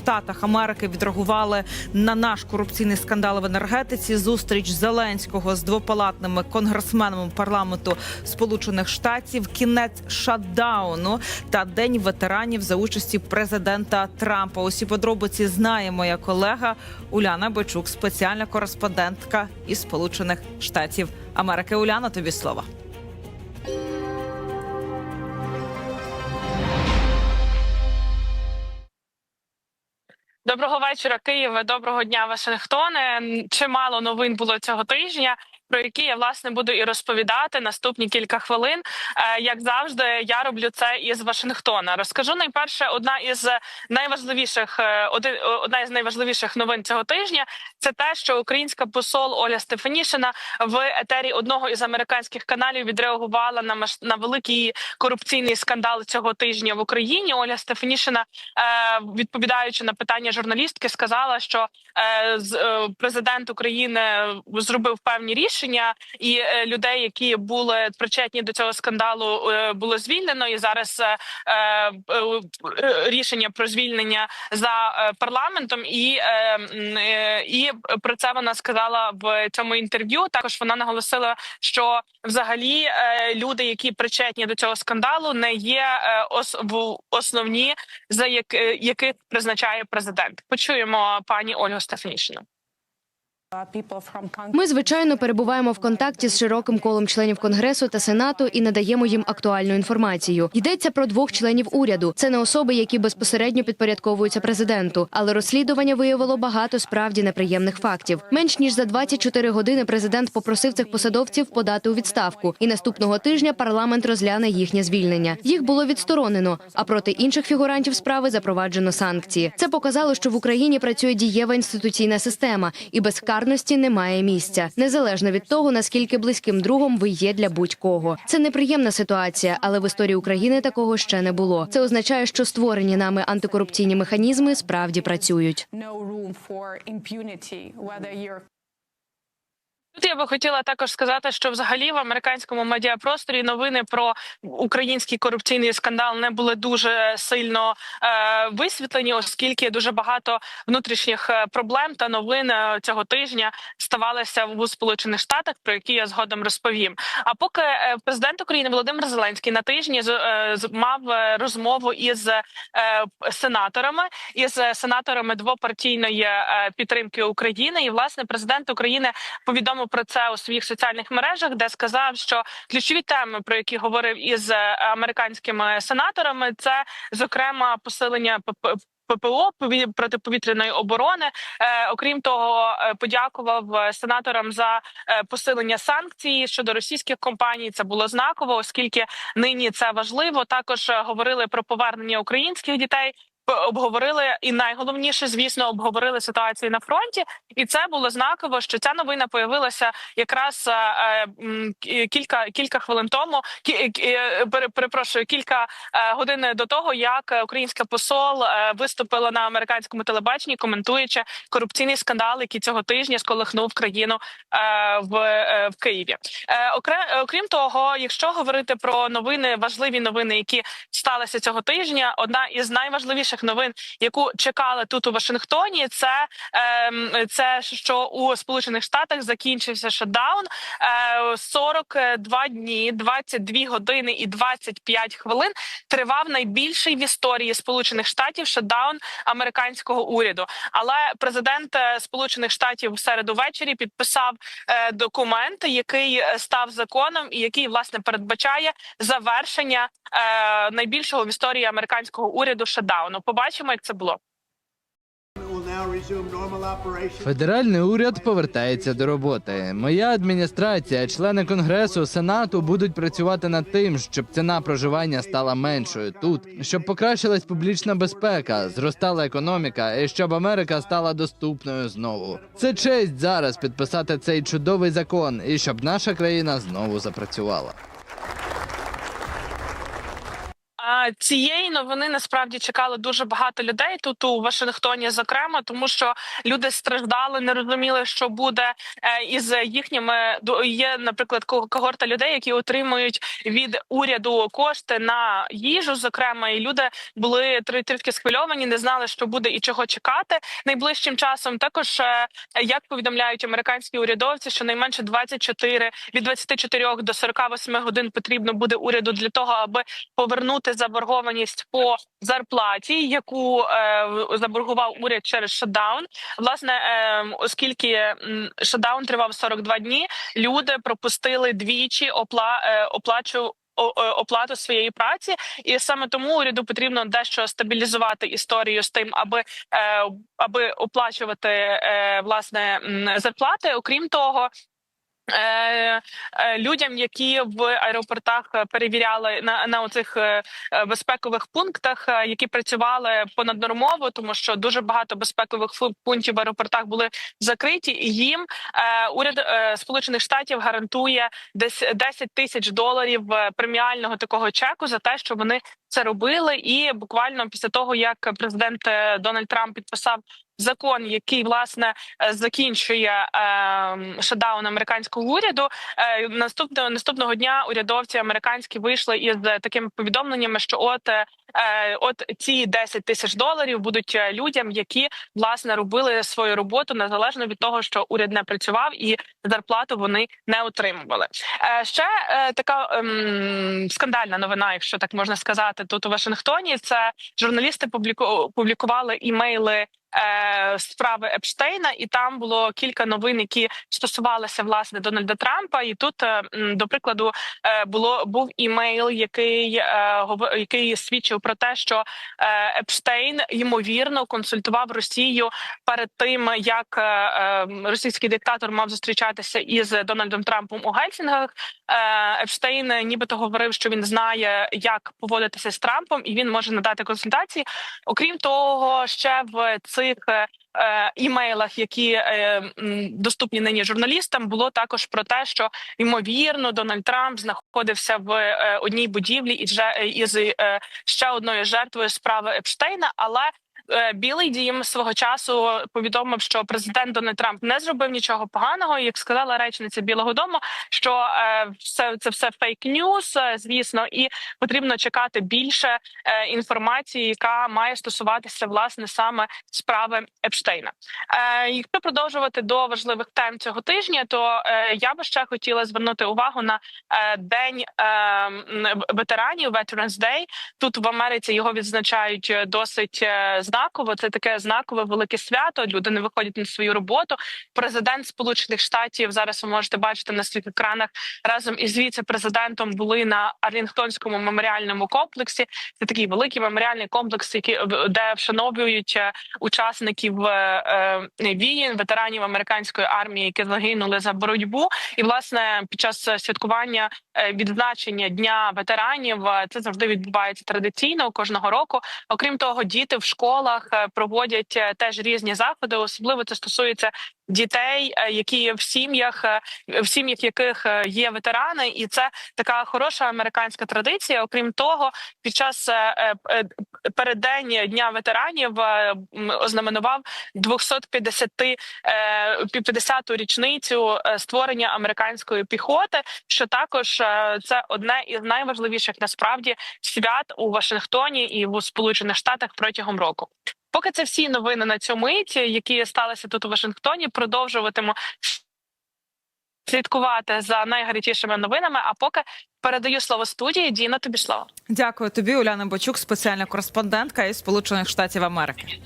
Штатах Америки відреагували на наш корупційний скандал в енергетиці. Зустріч Зеленського з двопалатними конгресменами парламенту Сполучених Штатів, кінець шатдауну та день ветеранів за участі президента Трампа. Усі подробиці знає моя колега Уляна Бичук, спеціальна кореспондентка із Сполучених Штатів Америки. Уляна, тобі слово. Доброго вечора, Києве. Доброго дня, Вашингтоне. Чимало новин було цього тижня, про які я власне буду і розповідати наступні кілька хвилин. Е, Як завжди, я роблю це із Вашингтона. Розкажу найперше, одна із найважливіших е, е, одна із найважливіших новин цього тижня. Це те, що українська посол Оля Стефанішина в етері одного із американських каналів відреагувала на на великий корупційний скандал цього тижня в Україні. Оля Стефанішина, відповідаючи на питання журналістки, сказала, що президент України зробив певні рішення, і е, людей, які були причетні до цього скандалу, е, було звільнено. І зараз е, рішення про звільнення за парламентом, і, і про це вона сказала в цьому інтерв'ю. Також вона наголосила, що взагалі люди, які причетні до цього скандалу, не є основні, за як, яких призначає президент. Почуємо пані Ольгу Стефанішину. Ми звичайно перебуваємо в контакті з широким колом членів конгресу та сенату і надаємо їм актуальну інформацію. Йдеться про двох членів уряду. Це не особи, які безпосередньо підпорядковуються президенту, але розслідування виявило багато справді неприємних фактів. Менш ніж за 24 години президент попросив цих посадовців подати у відставку, і наступного тижня парламент розгляне їхнє звільнення. Їх було відсторонено, а проти інших фігурантів справи запроваджено санкції. Це показало, що в Україні працює дієва інституційна система, і безкарності немає місця, незалежно від того наскільки близьким другом ви є для будь-кого. Це неприємна ситуація, але в історії України такого ще не було. Це означає, що створені нами антикорупційні механізми справді працюють. Тут я би хотіла також сказати, що взагалі в американському медіапросторі новини про український корупційний скандал не були дуже сильно е, висвітлені, оскільки дуже багато внутрішніх е, проблем та новин е, цього тижня ставалися в Сполучених Штатах, про які я згодом розповім. А поки е, президент України Володимир Зеленський на тижні е, мав розмову із е, сенаторами, із сенаторами двопартійної підтримки України, і власне президент України повідомив про це у своїх соціальних мережах, де сказав, що ключові теми, про які говорив із е, американськими сенаторами, це зокрема посилення ПП. ППО пові- протиповітряної оборони, е, окрім того, е, подякував сенаторам за посилення санкцій щодо російських компаній. Це було знаково, оскільки нині це важливо. Також говорили про повернення українських дітей. Обговорили і найголовніше, звісно, обговорили ситуацію на фронті, і це було знаково, що ця новина появилася якраз е, е, кілька кілька хвилин тому. Кі- е, перепрошую, кілька е, годин до того, як е, українська посол е, виступила на американському телебаченні, коментуючи корупційний скандал, який цього тижня сколихнув країну е, в, е, в Києві. Е, Окрім того, якщо говорити про новини, важливі новини, які сталися цього тижня, одна із найважливіших новин, яку чекали тут у Вашингтоні, це, ем, це що у Сполучених Штатах закінчився шатдаун. Е, 42 дні, 22 години і 25 хвилин тривав найбільший в історії Сполучених Штатів шатдаун американського уряду. Але президент е, Сполучених Штатів в середу ввечері підписав е, документ, який е, став законом, і який власне передбачає завершення е, найбільшого в історії американського уряду шатдауну. Побачимо, як це було. Федеральний уряд повертається до роботи. Моя адміністрація, члени конгресу, сенату будуть працювати над тим, щоб ціна проживання стала меншою тут, щоб покращилась публічна безпека, зростала економіка і щоб Америка стала доступною знову. Це честь зараз підписати цей чудовий закон і щоб наша країна знову запрацювала. А, цієї новини насправді чекали дуже багато людей тут у Вашингтоні, зокрема, тому що люди страждали, не розуміли, що буде е, із їхніми є, наприклад, когорта людей, які отримують від уряду кошти на їжу. Зокрема, і люди були тр- трішки схвильовані, не знали, що буде і чого чекати найближчим часом. Також е, як повідомляють американські урядовці, що найменше 24, від 24 до 48 годин потрібно буде уряду для того, аби повернути заборгованість по зарплаті, яку е, заборгував уряд через шатдаун. Власне, е, оскільки шатдаун тривав 42 дні, люди пропустили двічі опла, е, оплачу. Оплату своєї праці, і саме тому уряду потрібно дещо стабілізувати історію з тим, аби аби оплачувати власне зарплати. Окрім того. Е, е, людям, які в аеропортах перевіряли на, на оцих е, безпекових пунктах, які працювали понаднормово, тому що дуже багато безпекових пунктів в аеропортах були закриті, їм уряд Сполучених Штатів гарантує десь 10 тисяч доларів преміального такого чеку за те, що вони це робили. І буквально після того, як президент е, Дональд Трамп підписав закон, який власне е, закінчує е, шатдаун американського уряду. Е, наступного наступного дня урядовці американські вийшли із такими повідомленнями, що от от ці 10 тисяч доларів будуть е, людям, які власне робили свою роботу незалежно від того, що уряд не працював і зарплату вони не отримували. Е, ще е, така ем, скандальна новина, якщо так можна сказати, тут у Вашингтоні. Це журналісти публіку публікували імейли. Е, Справи Епштейна, і там було кілька новин, які стосувалися власне Дональда Трампа. І тут, е, до прикладу, е, було був імейл, який який свідчив про те, що Епштейн ймовірно консультував Росію перед тим, як російський диктатор мав зустрічатися із Дональдом Трампом у Гельсінгах. Епштейн нібито говорив, що він знає, як поводитися з Трампом, і він може надати консультації. Окрім того, ще в цих е, е, імейлах, які е, доступні нині журналістам, було також про те, що ймовірно Дональд Трамп знаходився в одній будівлі же- із ще одною жертвою справи Епштейна, але Білий дім свого часу повідомив, що президент Дональд Трамп не зробив нічого поганого. Як сказала речниця Білого Дому, що е, все це все фейк ньюс, звісно, і потрібно чекати більше е, інформації, яка має стосуватися власне саме справи Епштейна. Е, якщо продовжувати до важливих тем цього тижня, то е, я би ще хотіла звернути увагу на е, день е, ветеранів Veterans Day. Тут в Америці його відзначають е, досить е, знаково. Це таке знакове велике свято. Люди не виходять на свою роботу. Президент Сполучених Штатів зараз ви можете бачити на своїх екранах разом із віце-президентом були на Арлінгтонському меморіальному комплексі. Це такий великий меморіальний комплекс, який де вшановують е, учасників е, е, війн, ветеранів американської армії, які загинули за боротьбу. І власне під час е, святкування е, відзначення дня ветеранів е, це завжди відбувається традиційно кожного року. Окрім того, діти в школах е, проводять е, теж різні заходи. Особливо це стосується дітей, е, які в сім'ях, е, в сім'ях яких е, є ветерани, і це така хороша американська традиція. Окрім того, під час переддень дня ветеранів ознаменував 250 е, 50-ту річницю створення американської піхоти, що також це одне із найважливіших насправді свят у Вашингтоні і в Сполучених Штатах протягом року. Поки це всі новини на цьому миті, які сталися тут у Вашингтоні, продовжуватиму слідкувати за найгарячішими новинами. А поки передаю слово студії. Діна, тобі слово. Дякую тобі, Уляна Бочук, спеціальна кореспондентка із Сполучених Штатів Америки.